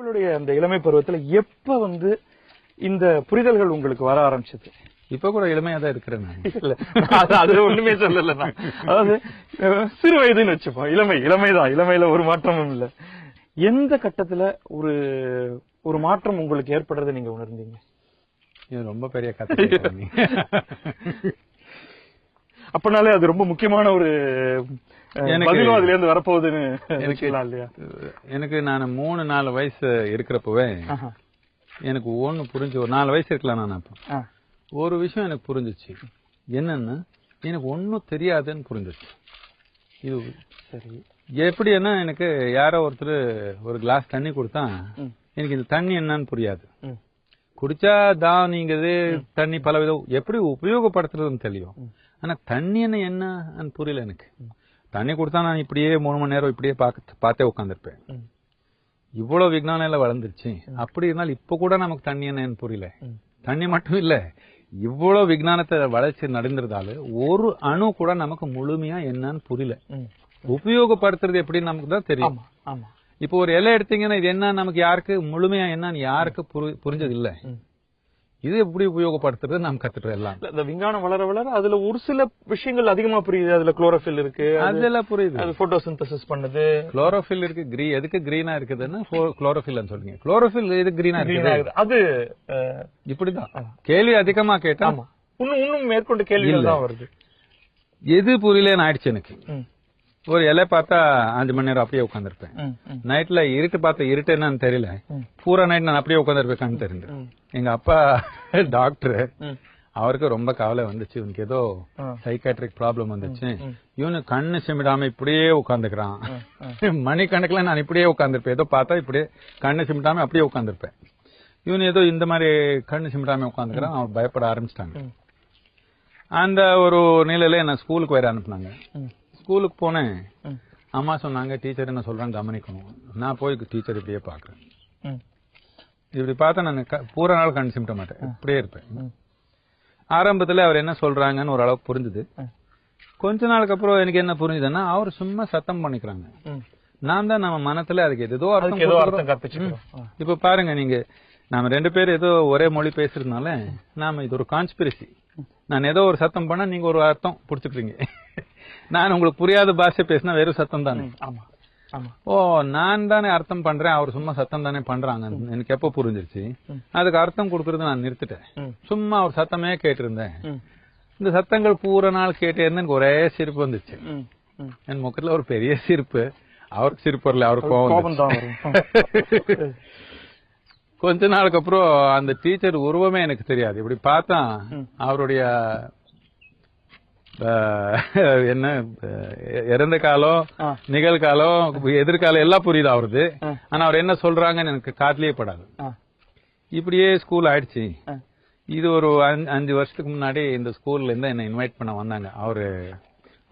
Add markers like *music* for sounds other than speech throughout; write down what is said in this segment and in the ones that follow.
உங்களுடைய அந்த இளமை பருவத்துல எப்ப வந்து இந்த புரிதல்கள் உங்களுக்கு வர ஆரம்பிச்சது? இப்ப கூட இளமையா தான் இருக்கிறேன் இல்ல அது ஒண்ணுமே சொல்லல நான். அதாவது சிறு வயதுன்னு வச்சுப்போம். இளமை இளமைதான். இளமையில ஒரு மாற்றமும் இல்ல. எந்த கட்டத்துல ஒரு ஒரு மாற்றம் உங்களுக்கு ஏற்படுறதை நீங்க உணர்ந்தீங்க? இது ரொம்ப பெரிய கதை. *laughs* அப்பனாலே அது ரொம்ப முக்கியமான ஒரு பதிலும் அதுல இருந்து வரப்போகுதுன்னு இல்லையா? எனக்கு நான் மூணு நாலு வயசு இருக்கிறப்பவே. எனக்கு ஒண்ணு புரிஞ்சு ஒரு நாலு வயசு இருக்கலாம் நான் அப்போ. ஒரு விஷயம் எனக்கு புரிஞ்சுச்சு. என்னன்னா எனக்கு ஒன்னும் தெரியாதுன்னு புரிஞ்சுச்சு. இது சரி. எப்படின்னா எனக்கு யாரோ ஒருத்தர் ஒரு கிளாஸ் தண்ணி கொடுத்தா. எனக்கு இந்த தண்ணி என்னன்னு புரியாது. குடிச்சா தான் நீங்க இது தண்ணி பல விதம் எப்படி உபயோகப்படுத்துறதுன்னு தெரியும். ஆனா தண்ணி என்ன என்னன்னு புரியல எனக்கு. தண்ணி கொடுத்தா நான் இப்படியே மூணு மணி நேரம் இப்படியே பார்க்க பார்த்தே உட்காந்துருப்பேன். இவ்வளவு விஞ்ஞானம் எல்லாம் வளர்ந்துருச்சு அப்படி இருந்தாலும் இப்ப கூட நமக்கு தண்ணி என்னன்னு புரியல. தண்ணி மட்டும் இல்ல இவ்வளவு விஞ்ஞானத்தை வளர்ச்சி நடந்திருந்தாலும் ஒரு அணு கூட நமக்கு முழுமையா என்னன்னு புரியல. உபயோகப்படுத்துறது எப்படின்னு நமக்கு தான் தெரியும் இப்போ ஒரு இலை எடுத்தீங்கன்னா இது என்ன நமக்கு யாருக்கு முழுமையா என்னன்னு யாருக்கு புரி- புரிஞ்சது இல்ல. இது எப்படி உபயோகப்படுத்துறது நாம் கத்துட்டோம் எல்லாம். இந்த விஞ்ஞானம் வளர வளர அதுல ஒரு சில விஷயங்கள் அதிகமா புரியுது. அதுல குளோரோஃபில் இருக்கு. அது- அதெல்லாம் புரியுது. அது போட்டோசிந்தசிஸ் பண்ணுது. குளோரோஃபில் இருக்கு கிரீ எதுக்கு கிரீனா இருக்குதுன்னா குளோரோஃபில் சொல்றீங்க. குளோரோஃபில் எது கிரீனா ஆகுது. அது இப்படிதான். கேள்வி அதிகமா கேட்டா இன்னும் இன்னும் மேற்கொண்டு. தான் வருது. எது புரியலன்னு ஆயிடுச்சு எனக்கு. ஒரு இலை பார்த்தா அஞ்சு மணி நேரம் அப்படியே உட்காந்துருப்பேன் நைட்ல இருட்டு பார்த்த இருட்டு என்னன்னு தெரியல. பூரா நைட் நான் அப்படியே உட்காந்துருப்பேன் தெரிஞ்சு ம், எங்க அப்பா *laughs* டாக்டர். அவருக்கு ரொம்ப கவலை வந்துச்சு. இவனுக்கு ஏதோ. சைக்காட்ரிக் ப்ராப்ளம் வந்துச்சு. இவனு கண்ணு சிமிடாம இப்படியே உட்காந்துக்கிறான் *laughs* மணிக்கணக்கில் நான் இப்படியே உட்காந்துருப்பேன் ஏதோ பார்த்தா இப்படியே கண்ணு சிமிட்டாம அப்படியே உட்காந்துருப்பேன் இவன் ஏதோ இந்த மாதிரி கண்ணு சிமிட்டாம உட்காந்துக்கிறான் அவன் பயப்பட ஆரம்பிச்சிட்டாங்க. அந்த ஒரு நிலையில என்ன ஸ்கூலுக்கு வேற அனுப்புனாங்க. ஸ்கூலுக்கு போனேன். அம்மா சொன்னாங்க டீச்சர் என்ன சொல்றாங்க கவனிக்கணும். நான் போய் டீச்சர் இப்படியே பாக்குறேன் இப்படி பார்த்தா நான் பூரா நாள் சிமிட்ட மாட்டேன். இப்படியே இருப்பேன். ஆரம்பத்துல அவர் என்ன சொல்றாங்கன்னு ஓரளவுக்கு புரிஞ்சுது. ம். கொஞ்ச நாளுக்கு அப்புறம் எனக்கு என்ன புரிஞ்சுதுன்னா அவர் சும்மா சத்தம் பண்ணிக்கிறாங்க. நான் தான் நம்ம மனத்துல அதுக்கு ஏதோ அர்த்தம். இப்ப பாருங்க நீங்க நாம ரெண்டு பேரும் ஏதோ ஒரே மொழி பேசுறதுனால நாம இது ஒரு கான்ஸ்பிரசி நான் ஏதோ ஒரு சத்தம் பண்ணா நீங்க ஒரு அர்த்தம் புடிச்சுக்கிறீங்க. நான் உங்களுக்கு புரியாத பாஷை பேசினா வெறும் சத்தம் தானே ஆமா ஓ நான் தானே அர்த்தம் பண்றேன் அவர் சும்மா சத்தம் தானே பண்றாங்க எனக்கு எப்ப புரிஞ்சிருச்சு? அதுக்கு அர்த்தம் கொடுக்கறது நான் நிறுத்திட்டேன். சும்மா ஒரு சத்தமே கேட்டிருந்தேன். இந்த சத்தங்கள் பூரா நாள் கேட்டே இருந்து எனக்கு ஒரே சிரிப்பு வந்துச்சு. என் முகத்துல ஒரு பெரிய சிரிப்பு. அவருக்கு சிரிப்பு வரல அவருக்கு கோபம் கொஞ்ச நாளுக்கு அப்புறம் அந்த டீச்சர் உருவமே எனக்கு தெரியாது. இப்படி பார்த்தா அவருடைய என்ன இறந்த காலம். நிகழ்காலம் எதிர்காலம் எல்லாம் புரியுது அவருது. ஆனா அவர் என்ன சொல்றாங்கன்னு எனக்கு காட்டிலேயே படாது. இப்படியே ஸ்கூல் ஆயிடுச்சு. இது ஒரு அஞ்சு- வருஷத்துக்கு முன்னாடி இந்த ஸ்கூல்ல இருந்து என்ன இன்வைட் பண்ண வந்தாங்க. அவரு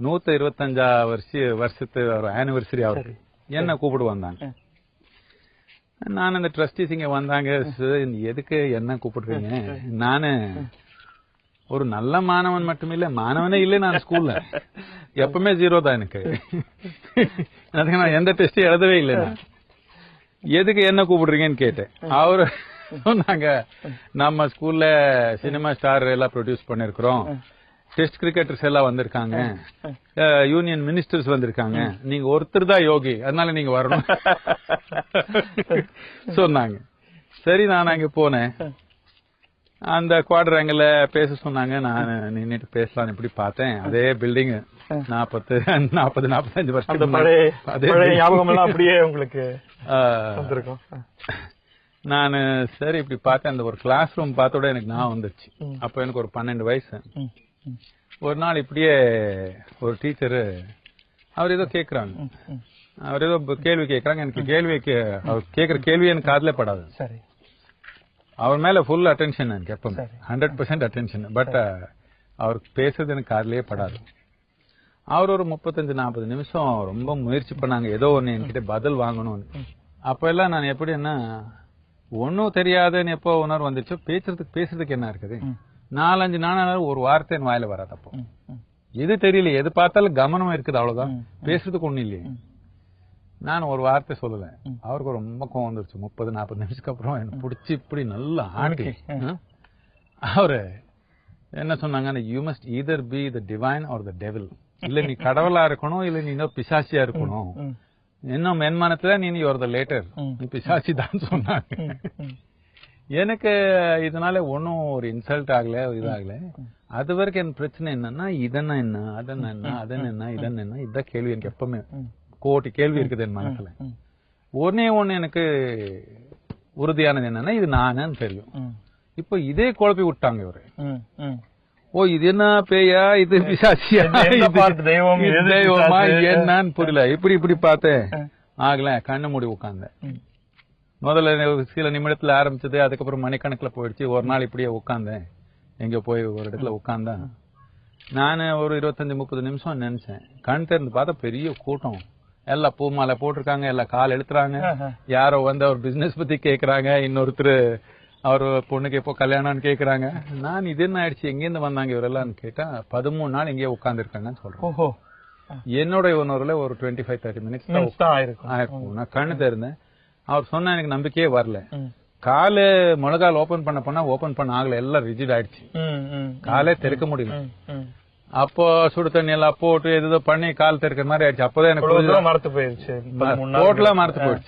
நூத்தி இருபத்தஞ்சா வருஷ வருஷத்து ஒரு ஆனிவர்சரி அவருக்கு என்ன கூப்பிடு வந்தாங்க. நான் இந்த ட்ரஸ்டிஸ் இங்க வந்தாங்க. "சார், எதுக்கு என்ன கூப்பிடுறீங்க? நானு ஒரு நல்ல மாணவன் மட்டும் இல்ல மாணவனே இல்ல நான் ஸ்கூல்ல *laughs* எப்பவுமே ஜீரோ தான் எனக்கு. *laughs* அதுக்கு நான் எந்த டெஸ்டும் எழுதவே இல்லை நான். எதுக்கு என்ன கூப்பிடுறீங்கன்னு கேட்டேன். அவரு சொன்னாங்க நம்ம ஸ்கூல்ல சினிமா ஸ்டார் எல்லாம் ப்ரொடியூஸ் பண்ணிருக்கிறோம். டெஸ்ட் கிரிக்கெட்டர்ஸ் எல்லாம் வந்திருக்காங்க. *laughs* யூனியன் மினிஸ்டர்ஸ் வந்திருக்காங்க. நீங்க ஒருத்தர் தான் யோகி அதனால நீங்க வரணும். சொன்னாங்க. சரி நான் அங்க போனேன். அந்த குவார்டர் ஆங்கிள் பேச சொன்னாங்க. நான் நின்னுட்டு பேசலாம் இப்படி பார்த்தேன். அதே பில்டிங் நாற்பத்து நாற்பது நாற்பத்தஞ்சு வருஷம் பழைய ஞாபகம் எல்லாம் அப்படியே உங்களுக்கு. நான் சரி இப்படி பார்த்தேன். அந்த ஒரு கிளாஸ் ரூம் பார்த்தோட எனக்கு நான் வந்துருச்சு. ம். அப்ப எனக்கு ஒரு பன்னெண்டு வயசு. ஒரு நாள் இப்படியே ஒரு டீச்சரு அவர் ஏதோ ம். அவர் ஏதோ கேள்வி கேக்குறாங்க. எனக்கு கேள்வி அவர் கேக்குற கேள்வி எனக்கு காதுல படாது. சரி. அவர் மேல ஃபுல் அட்டென்ஷன் எனக்கு எப்பவுமே. ஹண்ட்ரட் பர்சன்ட் அட்டென்ஷன் பட் அவர் பேசுறது எனக்கு காதுலயே படாது. அவர் ஒரு முப்பத்தஞ்சு நாற்பது நிமிஷம் ரொம்ப முயற்சி பண்ணாங்க. ஏதோ ஒண்ணு என்கிட்ட பதில் வாங்கணும்னு. அப்ப எல்லாம் நான் எப்படின்னா ஒன்னும் தெரியாதுன்னு எப்போ உணர்வு வந்துச்சோ பேசுறதுக்கு பேசுறதுக்கு என்ன இருக்குது. நாலஞ்சு நாளானாலும் ஒரு வார்த்தை என் வாயில வராது அப்போ ம், ம், எது தெரியல எது பார்த்தாலும் கவனம் இருக்குது அவ்வளவுதான். பேசுறதுக்கு ஒண்ணும் இல்லையே. நான் ஒரு வார்த்தை சொல்லல அவருக்கு ரொம்ப கோவம் வந்துருச்சு. முப்பது நாற்பது நிமிஷத்துக்கு அப்புறம் என்ன பிடிச்சி இப்படி நல்லா ஆட்டி ஆ? அவரு என்ன சொன்னாங்க you must either be the divine or the devil இல்ல நீ கடவுளா இருக்கணும் இல்ல நீ இன்னும் பிசாசியா இருக்கணும். இன்னும் மென்மானத்துல நீ யுவர் த லேட்டர். நீ பிசாசி தான் சொன்னாங்க. எனக்கு இதனால ஒன்னும் ஒரு இன்சல்ட் ஆகல இதாகல அது வரைக்கும் என் பிரச்சனை என்னன்னா இதென்ன என்ன அதென்ன என்ன அதென்ன என்ன இதென்ன என்ன இதான் கேள்வி எனக்கு எப்பவுமே. கோட்டி கேள்வி இருக்குது என் மனசுல. ஒன்னே ஒண்ணு எனக்கு உறுதியானது என்னன்னா இது நானுன்னு தெரியும். இப்போ இதே குழப்பி விட்டாங்க இவரு. ஓ இது என்ன பேயா? இது பிசாசியா? தெய்வம், தெய்வமா? என்னன்னு புரியல. இப்படி இப்படி பார்த்தேன் ஆகல கண்ணு மூடி உட்கார்ந்தேன். முதல்ல சில நிமிடத்துல ஆரம்பிச்சது அதுக்கப்புறம் மணிக்கணக்குல போயிடுச்சு. ஒரு நாள் இப்படியே உட்கார்ந்தேன் எங்க போய் ஒரு இடத்துல உட்கார்ந்தா நானு ஒரு இருபத்தஞ்சு முப்பது நிமிஷம் நினைச்சேன். கண் திறந்து பார்த்தா பெரிய கூட்டம். எல்லாம் பூ மாலை போட்டிருக்காங்க எல்லாம் கால் எழுத்துறாங்க. யாரோ வந்து அவர் பிசினஸ் பத்தி கேக்குறாங்க இன்னொருத்தர் அவர் பொண்ணுக்கு எப்போ கல்யாணம்னு கேக்குறாங்க. நான் இது என்ன ஆயிடுச்சு எங்கேருந்து வந்தாங்க இவரெல்லாம் கேட்டா பதிமூணு நாள் எங்கேயோ உட்கார்ந்துருக்காங்கன்னு சொல்றேன். ஓஹோ. என்னோட உணர்வுல ஒரு டுவெண்ட்டி ஃபைவ் தேர்ட்டி மினிட்ஸ் ஆயிருக்கும். ஆயிருக்கும். நான் கண்ணு திறந்தேன் அவர் சொன்னா எனக்கு நம்பிக்கையே வரல. காலு முழங்கால் ஓபன் பண்ண போனா ஓபன் பண்ண ஆகல எல்லாம் ரிஜிட் ஆயிடுச்சு. காலே திறக்க முடியல. அப்போ சுடு தண்ணி எல்லாம் போட்டு ஏதோ பண்ணி கால் திறக்கிற மாதிரி ஆயிடுச்சு. அப்போதான் எனக்கு மறத்து போயிருச்சு. நாள் டோட்டலா மறந்து போயிடுச்சு